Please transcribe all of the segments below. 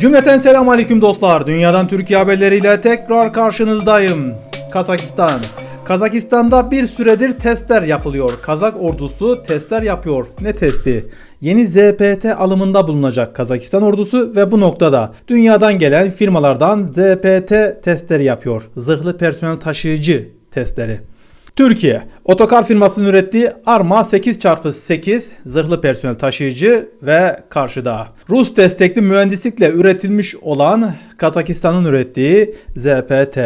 Cümleten selamun aleyküm dostlar. Dünyadan Türkiye haberleriyle tekrar karşınızdayım. Kazakistan. Kazakistan'da bir süredir testler yapılıyor. Kazak ordusu testler yapıyor. Ne testi? Yeni ZPT alımında bulunacak Kazakistan ordusu ve bu noktada dünyadan gelen firmalardan ZPT testleri yapıyor. Zırhlı personel taşıyıcı testleri. Türkiye, otokar firmasının ürettiği Arma 8x8 zırhlı personel taşıyıcı ve karşıda. Rus destekli mühendislikle üretilmiş olan Kazakistan'ın ürettiği ZPT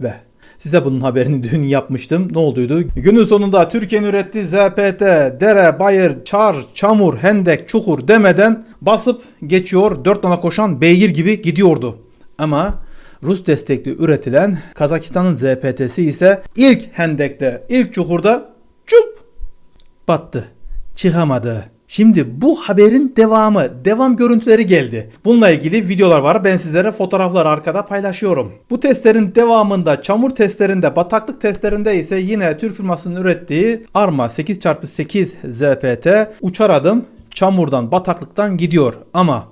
ve Size bunun haberini dün yapmıştım. Ne olduydu? Günün sonunda Türkiye'nin ürettiği ZPT, dere, bayır, çar, çamur, hendek, çukur demeden basıp geçiyor. Dört nala koşan beygir gibi gidiyordu. Ama Rus destekli üretilen Kazakistan'ın ZPT'si ise ilk hendekte, ilk çukurda çup battı. Çıkamadı. Şimdi bu haberin devamı, devam görüntüleri geldi. Bununla ilgili videolar var. Ben sizlere fotoğraflar arkada paylaşıyorum. Bu testlerin devamında çamur testlerinde, bataklık testlerinde ise yine Türk firmasının ürettiği Arma 8x8 ZPT uçar adım çamurdan, bataklıktan gidiyor. Ama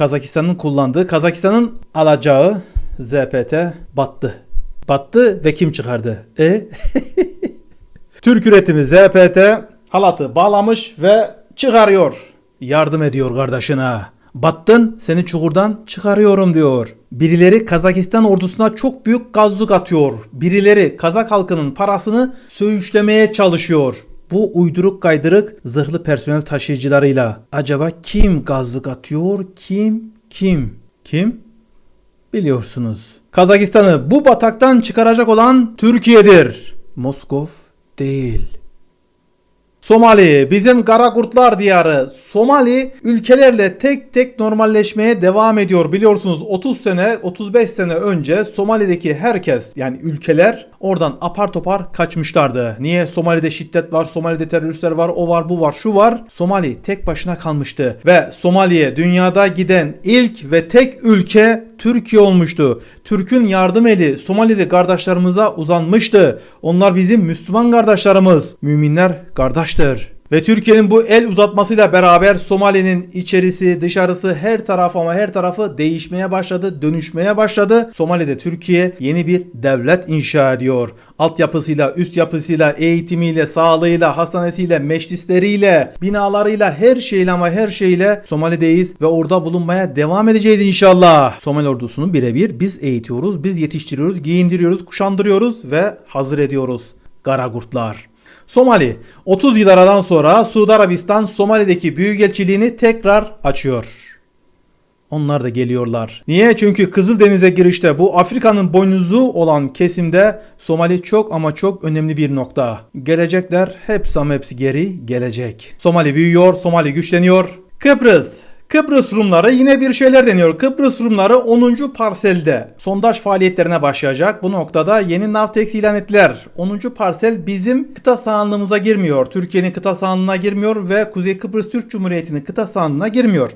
Kazakistan'ın kullandığı, Kazakistan'ın alacağı ZPT battı. Battı ve kim çıkardı? E? Türk üretimi ZPT halatı bağlamış ve çıkarıyor. Yardım ediyor kardeşine. Battın seni çukurdan çıkarıyorum diyor. Birileri Kazakistan ordusuna çok büyük gazlık atıyor. Birileri Kazak halkının parasını söğüşlemeye çalışıyor. Bu uyduruk kaydırık zırhlı personel taşıyıcılarıyla. Acaba kim gazlık atıyor? Kim? Kim? Kim? Biliyorsunuz. Kazakistan'ı bu bataktan çıkaracak olan Türkiye'dir. Moskov değil. Somali bizim kara kurtlar diyarı. Somali ülkelerle tek tek normalleşmeye devam ediyor. Biliyorsunuz 30 sene 35 sene önce Somali'deki herkes yani ülkeler oradan apar topar kaçmışlardı. Niye? Somali'de şiddet var, Somali'de teröristler var, o var, bu var, şu var. Somali tek başına kalmıştı ve Somali'ye dünyada giden ilk ve tek ülke Türkiye olmuştu. Türk'ün yardım eli Somalili kardeşlerimize uzanmıştı. Onlar bizim Müslüman kardeşlerimiz. Müminler kardeştir. Ve Türkiye'nin bu el uzatmasıyla beraber Somali'nin içerisi, dışarısı her taraf ama her tarafı değişmeye başladı, dönüşmeye başladı. Somali'de Türkiye yeni bir devlet inşa ediyor. Altyapısıyla, üst yapısıyla, eğitimiyle, sağlığıyla, hastanesiyle, meclisleriyle, binalarıyla, her şeyle ama her şeyle Somali'deyiz ve orada bulunmaya devam edeceğiz inşallah. Somali ordusunu birebir biz eğitiyoruz, biz yetiştiriyoruz, giyindiriyoruz, kuşandırıyoruz ve hazır ediyoruz. Karagurtlar. Somali 30 yıl aradan sonra Suudi Arabistan Somali'deki büyükelçiliğini tekrar açıyor. Onlar da geliyorlar. Niye? Çünkü Kızıldeniz'e girişte bu Afrika'nın boynuzu olan kesimde Somali çok ama çok önemli bir nokta. Gelecekler hepsi ama hepsi geri gelecek. Somali büyüyor, Somali güçleniyor. Kıbrıs Kıbrıs Rumları yine bir şeyler deniyor. Kıbrıs Rumları 10. parselde sondaj faaliyetlerine başlayacak. Bu noktada yeni Navtex ilan ettiler. 10. parsel bizim kıta sahanlığımıza girmiyor. Türkiye'nin kıta sahanlığına girmiyor ve Kuzey Kıbrıs Türk Cumhuriyeti'nin kıta sahanlığına girmiyor.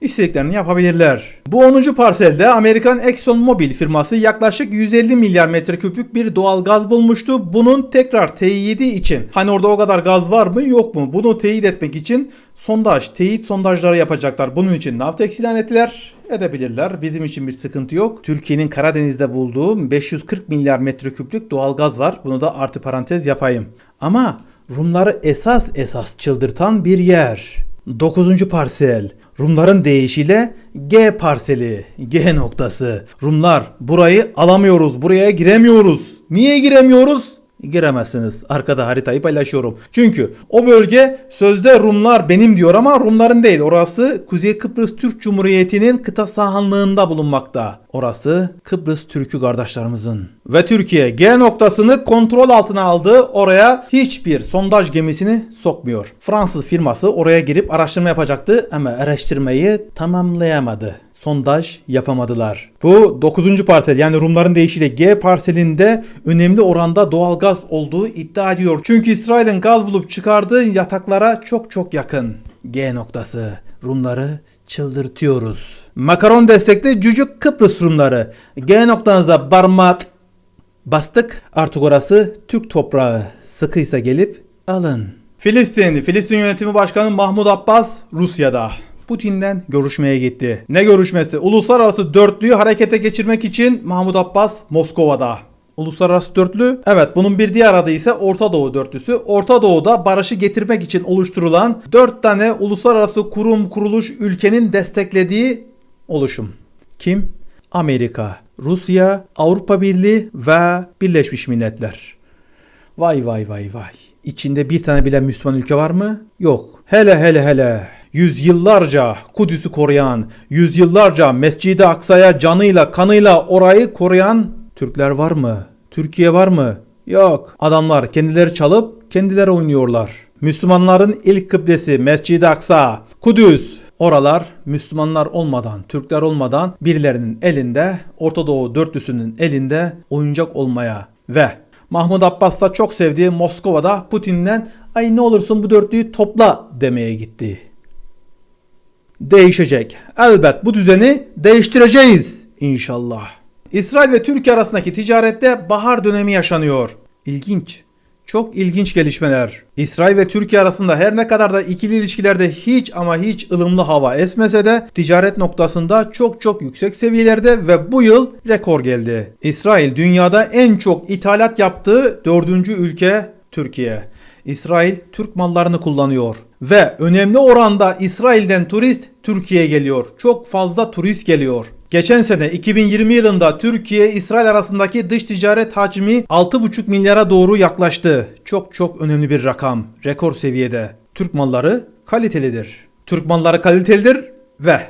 İstediklerini yapabilirler. Bu 10. parselde Amerikan Exxon Mobil firması yaklaşık 150 milyar metreküplük bir doğal gaz bulmuştu. Bunun tekrar teyidi için hani orada o kadar gaz var mı yok mu? Bunu teyit etmek için sondaj, teyit sondajları yapacaklar. Bunun için Navtex ilan ettiler. Edebilirler. Bizim için bir sıkıntı yok. Türkiye'nin Karadeniz'de bulduğu 540 milyar metreküplük doğal gaz var. Bunu da artı parantez yapayım. Ama Rumları esas esas çıldırtan bir yer. 9. parsel. Rumların deyişiyle G parseli, G noktası. Rumlar burayı alamıyoruz, buraya giremiyoruz. Niye giremiyoruz? Giremezsiniz. Arkada haritayı paylaşıyorum. Çünkü o bölge sözde Rumlar benim diyor ama Rumların değil. Orası Kuzey Kıbrıs Türk Cumhuriyeti'nin kıta sahanlığında bulunmakta. Orası Kıbrıs Türk'ü kardeşlerimizin. Ve Türkiye G noktasını kontrol altına aldı. Oraya hiçbir sondaj gemisini sokmuyor. Fransız firması oraya girip araştırma yapacaktı ama araştırmayı tamamlayamadı sondaj yapamadılar. Bu 9. parsel yani Rumların deyişiyle G parselinde önemli oranda doğal gaz olduğu iddia ediyor. Çünkü İsrail'in gaz bulup çıkardığı yataklara çok çok yakın. G noktası. Rumları çıldırtıyoruz. Makaron destekli Cücük Kıbrıs Rumları. G noktanıza barmat bastık. Artık orası Türk toprağı. Sıkıysa gelip alın. Filistin, Filistin Yönetimi Başkanı Mahmut Abbas Rusya'da. Putin'den görüşmeye gitti. Ne görüşmesi? Uluslararası dörtlüyü harekete geçirmek için Mahmut Abbas Moskova'da. Uluslararası dörtlü, evet bunun bir diğer adı ise Orta Doğu dörtlüsü. Orta Doğu'da barışı getirmek için oluşturulan dört tane uluslararası kurum, kuruluş, ülkenin desteklediği oluşum. Kim? Amerika, Rusya, Avrupa Birliği ve Birleşmiş Milletler. Vay vay vay vay. İçinde bir tane bile Müslüman ülke var mı? Yok. Hele hele hele. Yüzyıllarca Kudüs'ü koruyan, yüzyıllarca Mescid-i Aksa'ya canıyla kanıyla orayı koruyan Türkler var mı? Türkiye var mı? Yok. Adamlar kendileri çalıp kendileri oynuyorlar. Müslümanların ilk kıblesi Mescid-i Aksa, Kudüs. Oralar Müslümanlar olmadan, Türkler olmadan birilerinin elinde, Orta Doğu dörtlüsünün elinde oyuncak olmaya ve Mahmut Abbas da çok sevdiği Moskova'da Putin'den ay ne olursun bu dörtlüyü topla demeye gitti. Değişecek. Elbet bu düzeni değiştireceğiz inşallah. İsrail ve Türkiye arasındaki ticarette bahar dönemi yaşanıyor. İlginç. Çok ilginç gelişmeler. İsrail ve Türkiye arasında her ne kadar da ikili ilişkilerde hiç ama hiç ılımlı hava esmese de ticaret noktasında çok çok yüksek seviyelerde ve bu yıl rekor geldi. İsrail dünyada en çok ithalat yaptığı dördüncü ülke Türkiye. İsrail Türk mallarını kullanıyor ve önemli oranda İsrail'den turist Türkiye'ye geliyor. Çok fazla turist geliyor. Geçen sene 2020 yılında Türkiye İsrail arasındaki dış ticaret hacmi 6,5 milyara doğru yaklaştı. Çok çok önemli bir rakam. Rekor seviyede. Türk malları kalitelidir. Türk malları kalitelidir ve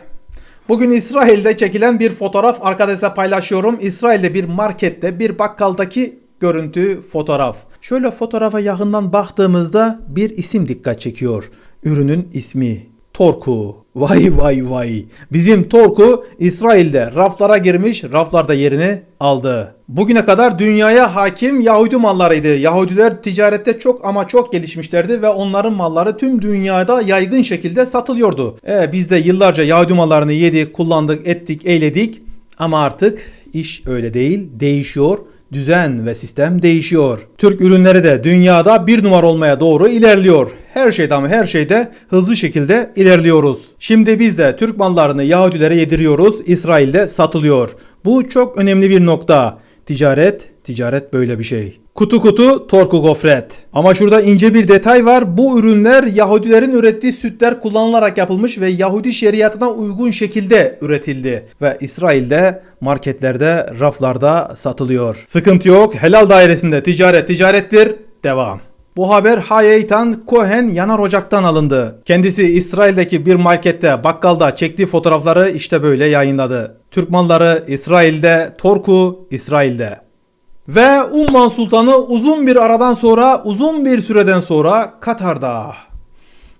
Bugün İsrail'de çekilen bir fotoğraf arkadaşlar paylaşıyorum. İsrail'de bir markette bir bakkaldaki görüntü fotoğraf. Şöyle fotoğrafa yakından baktığımızda bir isim dikkat çekiyor. Ürünün ismi Torku. Vay vay vay. Bizim Torku İsrail'de raflara girmiş, raflarda yerini aldı. Bugüne kadar dünyaya hakim Yahudi mallarıydı. Yahudiler ticarette çok ama çok gelişmişlerdi ve onların malları tüm dünyada yaygın şekilde satılıyordu. E, biz de yıllarca Yahudi mallarını yedik, kullandık, ettik, eyledik. Ama artık iş öyle değil, değişiyor düzen ve sistem değişiyor. Türk ürünleri de dünyada bir numara olmaya doğru ilerliyor. Her şeyde ama her şeyde hızlı şekilde ilerliyoruz. Şimdi biz de Türk mallarını Yahudilere yediriyoruz. İsrail'de satılıyor. Bu çok önemli bir nokta. Ticaret, ticaret böyle bir şey. Kutu kutu torku gofret. Ama şurada ince bir detay var. Bu ürünler Yahudilerin ürettiği sütler kullanılarak yapılmış ve Yahudi şeriatına uygun şekilde üretildi. Ve İsrail'de marketlerde, raflarda satılıyor. Sıkıntı yok. Helal dairesinde ticaret ticarettir. Devam. Bu haber Hayeytan Cohen yanar ocaktan alındı. Kendisi İsrail'deki bir markette bakkalda çektiği fotoğrafları işte böyle yayınladı. Türk malları İsrail'de, Torku İsrail'de. Ve Umman Sultanı uzun bir aradan sonra, uzun bir süreden sonra Katar'da.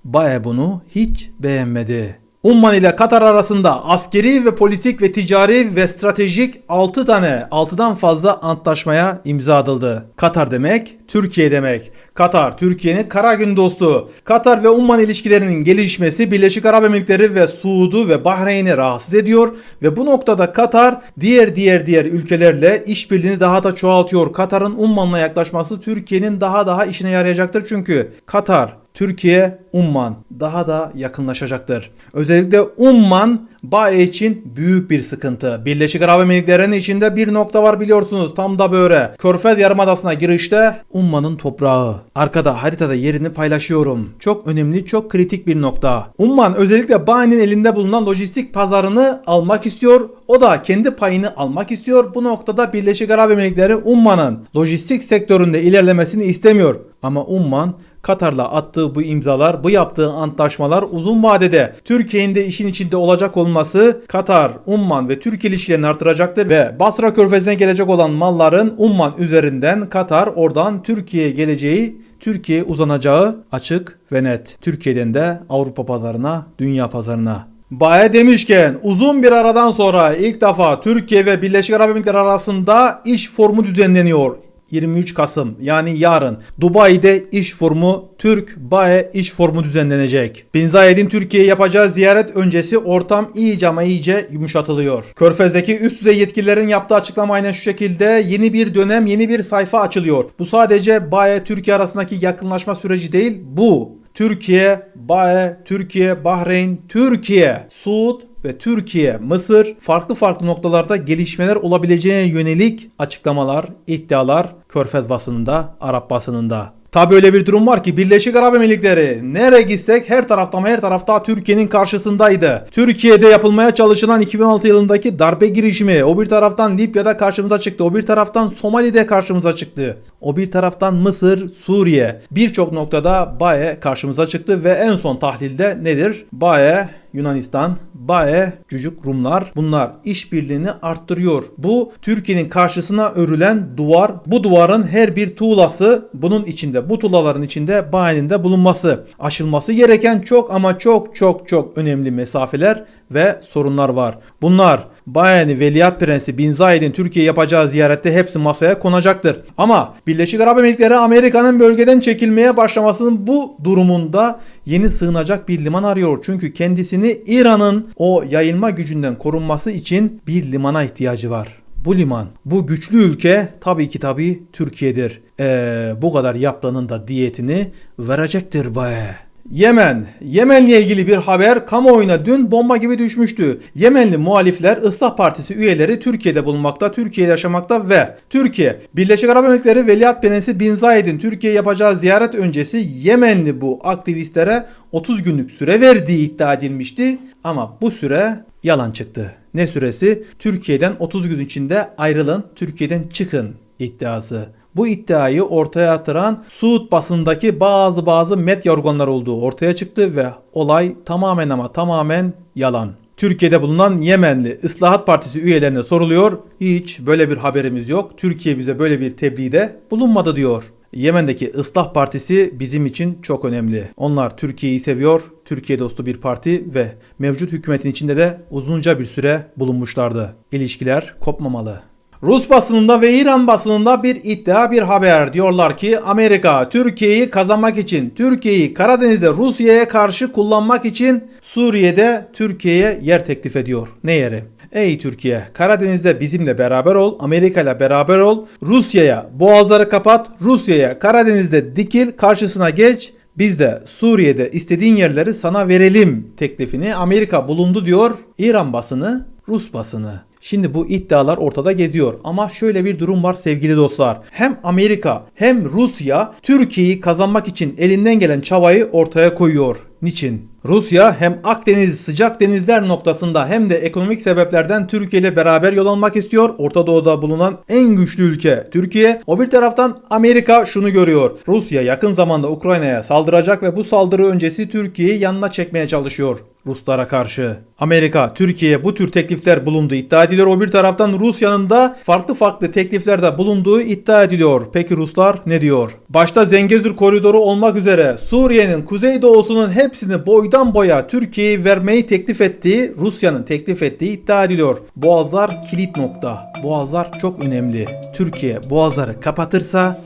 Bae bunu hiç beğenmedi. Umman ile Katar arasında askeri ve politik ve ticari ve stratejik 6 tane 6'dan fazla antlaşmaya imza atıldı. Katar demek Türkiye demek. Katar Türkiye'nin kara gün dostu. Katar ve Umman ilişkilerinin gelişmesi Birleşik Arap Emirlikleri ve Suud'u ve Bahreyn'i rahatsız ediyor ve bu noktada Katar diğer diğer diğer ülkelerle işbirliğini daha da çoğaltıyor. Katar'ın Umman'la yaklaşması Türkiye'nin daha daha işine yarayacaktır çünkü Katar Türkiye Umman daha da yakınlaşacaktır. Özellikle Umman Bae için büyük bir sıkıntı. Birleşik Arap Emirlikleri'nin içinde bir nokta var biliyorsunuz tam da böyle. Körfez Yarımadası'na girişte Umman'ın toprağı. Arkada haritada yerini paylaşıyorum. Çok önemli, çok kritik bir nokta. Umman özellikle Bae'nin elinde bulunan lojistik pazarını almak istiyor. O da kendi payını almak istiyor. Bu noktada Birleşik Arap Emirlikleri Umman'ın lojistik sektöründe ilerlemesini istemiyor. Ama Umman Katar'la attığı bu imzalar, bu yaptığı antlaşmalar uzun vadede Türkiye'nin de işin içinde olacak olması Katar, Umman ve Türkiye ilişkilerini artıracaktır ve Basra Körfezi'ne gelecek olan malların Umman üzerinden Katar oradan Türkiye'ye geleceği Türkiye uzanacağı açık ve net. Türkiye'den de Avrupa pazarına, dünya pazarına. Baye demişken uzun bir aradan sonra ilk defa Türkiye ve Birleşik Arap Emirlikleri arasında iş formu düzenleniyor. 23 Kasım yani yarın Dubai'de iş formu Türk BAE iş formu düzenlenecek. Bin Zayed'in Türkiye'ye yapacağı ziyaret öncesi ortam iyice ama iyice yumuşatılıyor. Körfez'deki üst düzey yetkililerin yaptığı açıklama aynen şu şekilde yeni bir dönem yeni bir sayfa açılıyor. Bu sadece BAE Türkiye arasındaki yakınlaşma süreci değil bu Türkiye, BAE, Türkiye, Bahreyn, Türkiye, Suud ve Türkiye, Mısır farklı farklı noktalarda gelişmeler olabileceğine yönelik açıklamalar, iddialar Körfez basınında, Arap basınında. Tabi öyle bir durum var ki Birleşik Arap Emirlikleri nereye gitsek her taraftan her tarafta Türkiye'nin karşısındaydı. Türkiye'de yapılmaya çalışılan 2016 yılındaki darbe girişimi o bir taraftan Libya'da karşımıza çıktı. O bir taraftan Somali'de karşımıza çıktı. O bir taraftan Mısır, Suriye birçok noktada BAE karşımıza çıktı ve en son tahlilde nedir? BAE Yunanistan, BAE, Cücük Rumlar bunlar işbirliğini arttırıyor. Bu Türkiye'nin karşısına örülen duvar. Bu duvarın her bir tuğlası bunun içinde. Bu tuğlaların içinde BAE'nin de bulunması. Aşılması gereken çok ama çok çok çok önemli mesafeler ve sorunlar var. Bunlar BAE'nin Veliaht Prensi Bin Zayed'in Türkiye yapacağı ziyarette hepsi masaya konacaktır. Ama Birleşik Arap Emirlikleri Amerika'nın bölgeden çekilmeye başlamasının bu durumunda yeni sığınacak bir liman arıyor. Çünkü kendisini İran'ın o yayılma gücünden korunması için bir limana ihtiyacı var. Bu liman, bu güçlü ülke tabii ki tabii Türkiye'dir. Ee, bu kadar yaptığının da diyetini verecektir be. Yemen. Yemen'le ilgili bir haber kamuoyuna dün bomba gibi düşmüştü. Yemenli muhalifler Islah Partisi üyeleri Türkiye'de bulunmakta, Türkiye'de yaşamakta ve Türkiye, Birleşik Arap Emirlikleri Veliaht Prensi Bin Zayed'in Türkiye yapacağı ziyaret öncesi Yemenli bu aktivistlere 30 günlük süre verdiği iddia edilmişti. Ama bu süre yalan çıktı. Ne süresi? Türkiye'den 30 gün içinde ayrılın, Türkiye'den çıkın iddiası. Bu iddiayı ortaya atıran Suud basındaki bazı bazı medya organları olduğu ortaya çıktı ve olay tamamen ama tamamen yalan. Türkiye'de bulunan Yemenli Islahat Partisi üyelerine soruluyor. Hiç böyle bir haberimiz yok. Türkiye bize böyle bir tebliğde bulunmadı diyor. Yemen'deki Islah Partisi bizim için çok önemli. Onlar Türkiye'yi seviyor, Türkiye dostu bir parti ve mevcut hükümetin içinde de uzunca bir süre bulunmuşlardı. İlişkiler kopmamalı. Rus basınında ve İran basınında bir iddia bir haber diyorlar ki Amerika Türkiye'yi kazanmak için Türkiye'yi Karadeniz'de Rusya'ya karşı kullanmak için Suriye'de Türkiye'ye yer teklif ediyor. Ne yeri? Ey Türkiye Karadeniz'de bizimle beraber ol, Amerika ile beraber ol, Rusya'ya boğazları kapat, Rusya'ya Karadeniz'de dikil, karşısına geç, biz de Suriye'de istediğin yerleri sana verelim teklifini Amerika bulundu diyor İran basını, Rus basını. Şimdi bu iddialar ortada geziyor ama şöyle bir durum var sevgili dostlar. Hem Amerika hem Rusya Türkiye'yi kazanmak için elinden gelen çabayı ortaya koyuyor. Niçin? Rusya hem Akdeniz sıcak denizler noktasında hem de ekonomik sebeplerden Türkiye ile beraber yol almak istiyor. Orta Doğu'da bulunan en güçlü ülke Türkiye. O bir taraftan Amerika şunu görüyor. Rusya yakın zamanda Ukrayna'ya saldıracak ve bu saldırı öncesi Türkiye'yi yanına çekmeye çalışıyor. Ruslara karşı. Amerika, Türkiye'ye bu tür teklifler bulunduğu iddia ediliyor. O bir taraftan Rusya'nın da farklı farklı tekliflerde bulunduğu iddia ediliyor. Peki Ruslar ne diyor? Başta Zengezur koridoru olmak üzere Suriye'nin kuzeydoğusunun hepsini boydan boya Türkiye'ye vermeyi teklif ettiği, Rusya'nın teklif ettiği iddia ediliyor. Boğazlar kilit nokta. Boğazlar çok önemli. Türkiye boğazları kapatırsa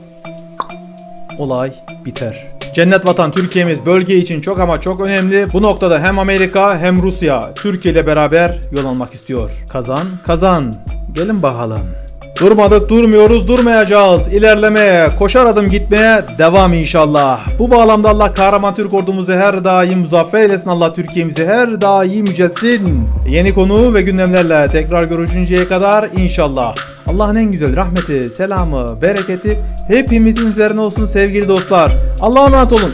olay biter. Cennet vatan Türkiye'miz bölge için çok ama çok önemli. Bu noktada hem Amerika hem Rusya Türkiye ile beraber yol almak istiyor. Kazan kazan. Gelin bakalım. Durmadık durmuyoruz durmayacağız. İlerlemeye, koşar adım gitmeye devam inşallah. Bu bağlamda Allah kahraman Türk ordumuzu her daim muzaffer eylesin. Allah Türkiye'mizi her daim yücelsin. Yeni konu ve gündemlerle tekrar görüşünceye kadar inşallah. Allah'ın en güzel rahmeti, selamı, bereketi hepimizin üzerine olsun sevgili dostlar. Allah'a emanet olun.